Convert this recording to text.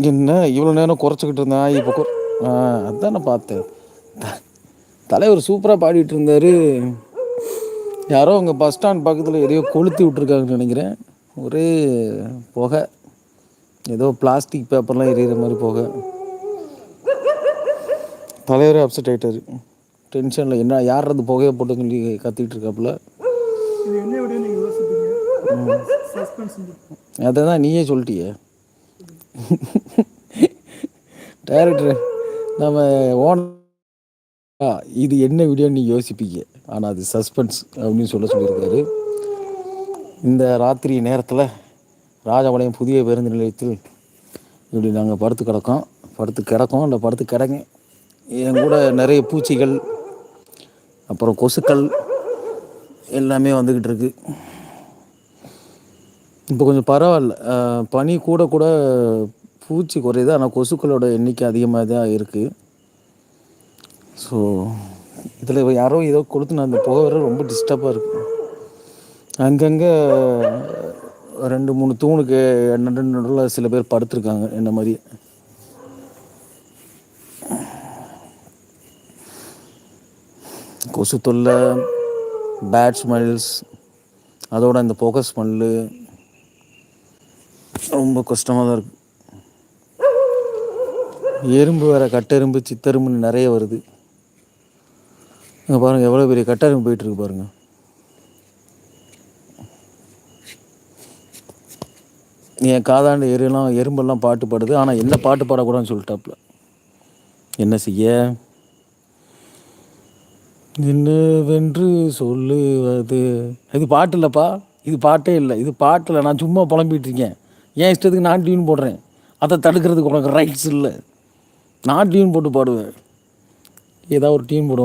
என்ன இவ்வளோ நேரம் குறைச்சிக்கிட்டு இருந்தேன். இப்போ ஆ அதான் நான் பார்த்தேன். த- தலைவர் சூப்பராக பாடிட்டு இருந்தார். யாரோ அங்கே பஸ் ஸ்டாண்ட் பக்கத்தில் எதையோ கொளுத்தி விட்ருக்காங்கன்னு நினைக்கிறேன். ஒரே புகை. ஏதோ பிளாஸ்டிக் பேப்பர்லாம் எரியிற மாதிரி புகை. தலைவரே அப்செட் ஆகிட்டார் டென்ஷனில் என்ன யார் அது புகையை போட்டு சொல்லி கத்திட்டு இருக்காப்புல? அதை தான் நீயே சொல்லிட்டியே. டைரக்டர் நம்ம ஓன் இது என்ன வீடியோன்னு நீ யோசிப்பீங்க. ஆனால் அது சஸ்பென்ஸ் அப்படின்னு சொல்ல சொல்லியிருக்காரு. இந்த ராத்திரி நேரத்தில் ராஜபாளையம் புதிய பேருந்து நிலையத்தில் இப்படி நாங்கள் படுத்து கிடக்கோம். படுத்து கிடக்கோம் இல்லை படுத்து கிடங்க. என் கூட நிறைய பூச்சிகள் அப்புறம் கொசுக்கள் எல்லாமே வந்துக்கிட்டு இருக்குது இப்போ கொஞ்சம் பரவாயில்ல. பனி கூட கூட பூச்சி குறையுது. ஆனால் கொசுக்களோட எண்ணிக்கை அதிகமாக தான் இருக்குது ஸோ இதில் யாரோ ஏதோ கொடுத்து அந்த புகை வர ரொம்ப டிஸ்டர்பாக இருக்கும் அங்கங்கே ரெண்டு மூணு தூணுக்கு நடு நடுவில் சில பேர் படுத்துருக்காங்க. என்ன மாதிரி? கொசு தொல்லை பேட் ஸ்மெல்ஸ் அதோட இந்த புகை ஸ்மெல்லு ரொம்ப கஷ்டமாக தான் இருக்கு. எறும்பு வேற கட்டெரும்பு சித்தெரும்புன்னு நிறைய வருது. இங்கே பாருங்கள் எவ்வளோ பெரிய கட்டெரும்பு போயிட்டுருக்கு பாருங்கள் என் காதாண்டு எருலாம் எறும்பெல்லாம் பாட்டு பாடுது. ஆனால் என்ன பாட்டு பாடக்கூடாதுன்னு சொல்லிட்டாப்புல. என்ன செய்ய? என்னவென்று சொல்லுவது. இது பாட்டு இல்லைப்பா. இது பாட்டே இல்லை. இது பாட்டில் நான் சும்மா புலம்பிட்டு இருக்கேன். ஏன் இஷ்டத்துக்கு நான் டியூன் போடுறேன். அதை தடுக்கிறதுக்கு உனக்கு ரைட்ஸ் இல்லை. நான் டியூன் போட்டு பாடுவேன். ஏதாவது ஒரு டியூன் போடுவேன்.